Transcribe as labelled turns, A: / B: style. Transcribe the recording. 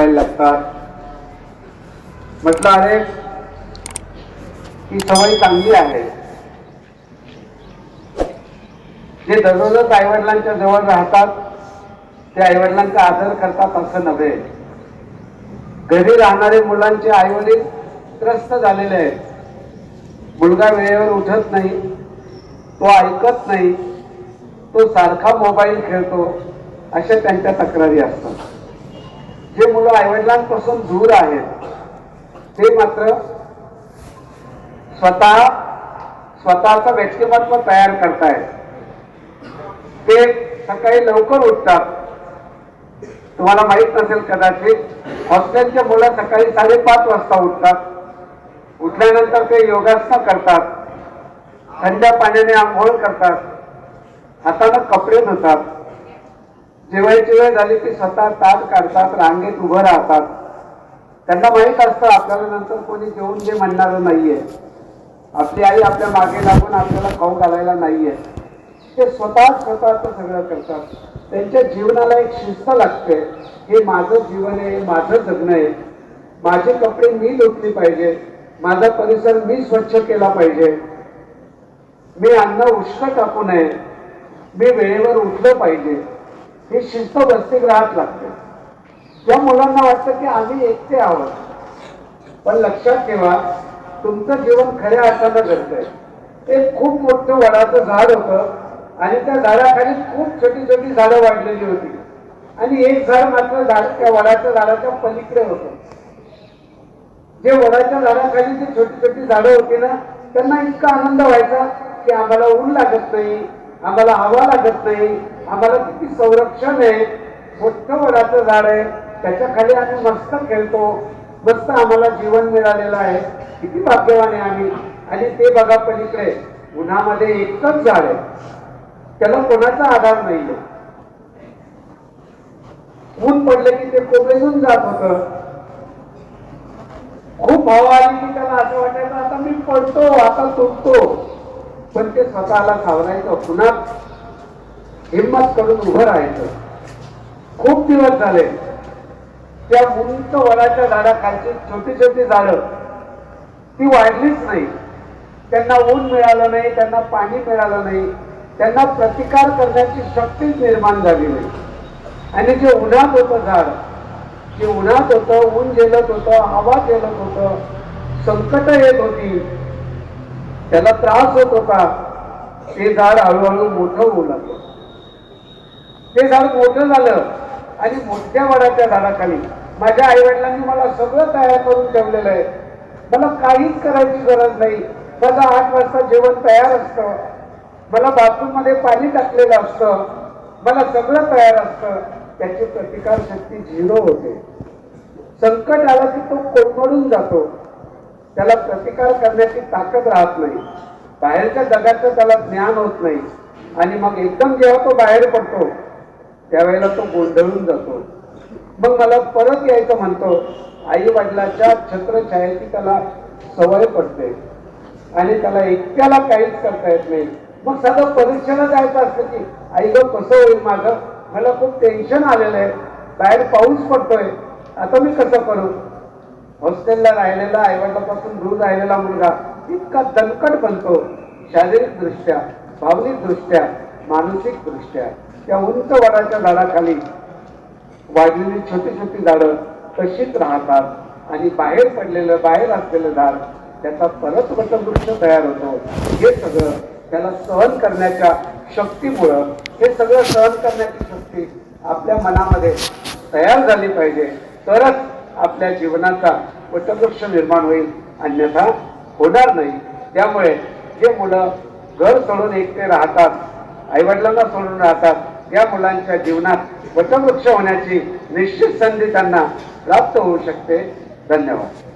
A: व्हायला लागतात म्हटलं अरे ही सवय चांगली आहे। जे दररोजच आईवडिलांच्या जवळ राहतात ते आईवडिलांचा आदर करतात असं नव्हे. घरी राहणारे मुलांचे आईवडील त्रस्त झालेले आहेत. मुलगा वेळेवर उठत नाही तो ऐकत नाही तो सारखा मोबाईल खेळतो अशा त्यांच्या तक्रारी असतात. जे मुलं आईवडिलांपासून दूर आहेत ते मात्र स्वतः स्वतःचं व्यक्तिमत्व तयार करतायत. ते सकाळी लवकर उठतात. तुम्हाला माहीत नसेल कदाचित हॉस्टेलचे मुलं सकाळी साडेपाच वाजता उठतात. उठल्यानंतर ते योगासनं करतात. थंड पाण्याने आंघोळ करतात. हातानं कपडे धुतात. जेवायची वेळ झाली की स्वतः ताट काढतात रांगेत उभं राहतात. त्यांना माहीत असतं आपल्याला नंतर कोणी जेवून जे म्हणणारं नाहीये. आपली आई आपल्या मागे लागून आपल्याला खाऊ घालायला नाहीये. ते स्वतः स्वतःच सगळं करतात. त्यांच्या जीवनाला एक शिस्त लागते. हे माझं जीवन आहे माझं जगणं आहे. माझे कपडे मी लुटली पाहिजे. माझा परिसर मी स्वच्छ केला पाहिजे. मी अन्न उष्ण टाकू नये. मी वेळेवर उठलं पाहिजे. ही शिस्त वसतिगृहात लागते. त्या मुलांना वाटतं की आम्ही एकटे आहोत. पण लक्षात ठेवा तुमचं जीवन खऱ्या अर्थानं घडतंय. ते खूप मोठं वडाचं झाड होतं आणि त्या झाडाखाली खूप छोटी छोटी झाडं वाढलेली होती. आणि एक झाड मात्र झाड त्या वडाच्या झाडाच्या पलीकडे होतं. जे वडाच्या झाडाखाली जी छोटी छोटी झाडं होती ना त्यांना इतका आनंद व्हायचा की आम्हाला ऊन लागत नाही आम्हाला हवा लागत नाही. आम्हाला किती संरक्षण आहे. मोठं वडाचं झाड आहे. त्याच्याखाली आम्ही मस्त खेळतो. मस्त आम्हाला जीवन मिळालेलं आहे. किती भाग्यवान आहे आम्ही. आणि ते बघा पलीकडे. उन्हामध्ये एकच झाड आहे. त्याला कोणाचा आधार नाहीये ऊन पडले की ते कोमेजून जात होतं. खूप हवा आली की त्याला असं वाटायचं आता मी पडतो आता तुटतो पण ते स्वतःला सावरायचं पुन्हा हिंमत करून उभं राहायचं. खूप दिवस झाले. त्या उंच वडाच्या झाडाखालची छोटी छोटी झाडं. ती वाढलीच नाही. त्यांना ऊन मिळालं नाही त्यांना पाणी मिळालं नाही. त्यांना प्रतिकार करण्याची शक्तीच निर्माण झाली नाही. आणि जे उन्हात होतं झाड जे उन्हात होतं ऊन झेलत होतं हवा झेलत होतं संकट येत होती त्याला त्रास होत होता. ते झाड हळूहळू मोठं होऊ लागलं. ते झाड मोठं झालं आणि मोठ्या वडाच्या झाडाखाली माझ्या आईवडिलांनी मला सगळं तयार करून ठेवलेलं आहे. मला काहीच करायची गरज नाही. माझं आठ वाजता जेवण तयार असतं. मला बाथरूममध्ये पाणी टाकलेलं असतं. मला सगळं तयार असतं. त्याची प्रतिकार शक्ती झिरो होते. संकट आलं की तो कोंबडून जातो. त्याला प्रतिकार करण्याची ताकद राहत नाही. बाहेरच्या जगाचं त्याला ज्ञान होत नाही. आणि मग एकदम जेव्हा तो बाहेर पडतो त्यावेळेला तो गोंधळून जातो. मग मला परत यायचं म्हणतो आई वडिलाच्या छत्रछायेची त्याला सवय पडते. आणि त्याला एकट्याला काहीच करता येत नाही. मग साधं परीक्षेला जायचं असतं की आई ग कसं होईल माझं? मला खूप टेन्शन आलेलं आहे. बाहेर पाऊस पडतोय. आता मी कसं करू? हॉस्टेलला राहिलेला आईवडिलापासून दूर राहिलेला मुलगा इतका दणकट बनतो. शारीरिकदृष्ट्या भावनिकदृष्ट्या मानसिकदृष्ट्या त्या उंच वडाच्या झाडाखाली वाढलेली छोटी छोटी झाडं तशीच राहतात आणि बाहेर पडलेलं बाहेर असलेलं झाड त्याचा परत वटवृक्ष तयार होतो. हे सगळं त्याला सहन करण्याच्या शक्तीमुळं हे सगळं सहन करण्याची शक्ती आपल्या मनामध्ये तयार झाली पाहिजे. तरच आपल्या जीवनाचा वटवृक्ष निर्माण होईल. अन्यथा होणार नाही. त्यामुळे जे मुलं घर सोडून एकटे राहतात आईवडिलांना सोडून राहतात या मुलांच्या जीवनात वटवृक्ष होण्याची निश्चित संधी त्यांना प्राप्त होऊ शकते. धन्यवाद.